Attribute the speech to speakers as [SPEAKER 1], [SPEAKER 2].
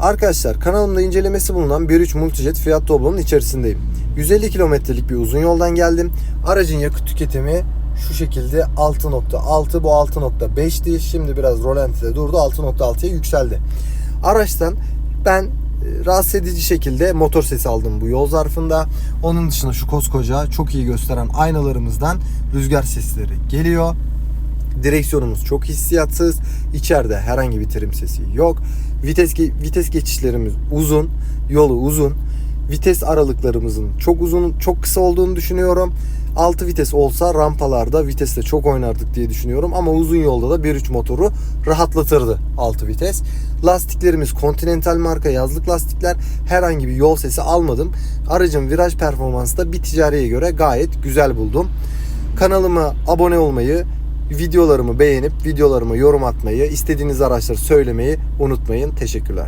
[SPEAKER 1] Arkadaşlar kanalımda incelemesi bulunan 1.3 Multijet Fiat Doblo'nun içerisindeyim. 150 kilometrelik bir uzun yoldan geldim. Aracın yakıt tüketimi şu şekilde 6.6 bu 6.5'ti. Şimdi biraz rolantide durdu 6.6'ya yükseldi. Araçtan ben e, rahatsız edici şekilde motor sesi aldım bu yol zarfında. Onun dışında şu koskoca çok iyi gösteren aynalarımızdan rüzgar sesleri geliyor. Direksiyonumuz çok hissiyatsız. İçeride herhangi bir trim sesi yok. Vites vites geçişlerimiz uzun, yolu uzun. Vites aralıklarımızın çok uzun, çok kısa olduğunu düşünüyorum. 6 vites olsa rampalarda vitesle çok oynardık diye düşünüyorum ama uzun yolda da 1.3 motoru rahatlatırdı 6 vites. Lastiklerimiz Continental marka yazlık lastikler. Herhangi bir yol sesi almadım. Aracın viraj performansı da bir ticariye göre gayet güzel buldum. Kanalıma abone olmayı, videolarımı beğenip videolarıma yorum atmayı, istediğiniz araçları söylemeyi unutmayın. Teşekkürler.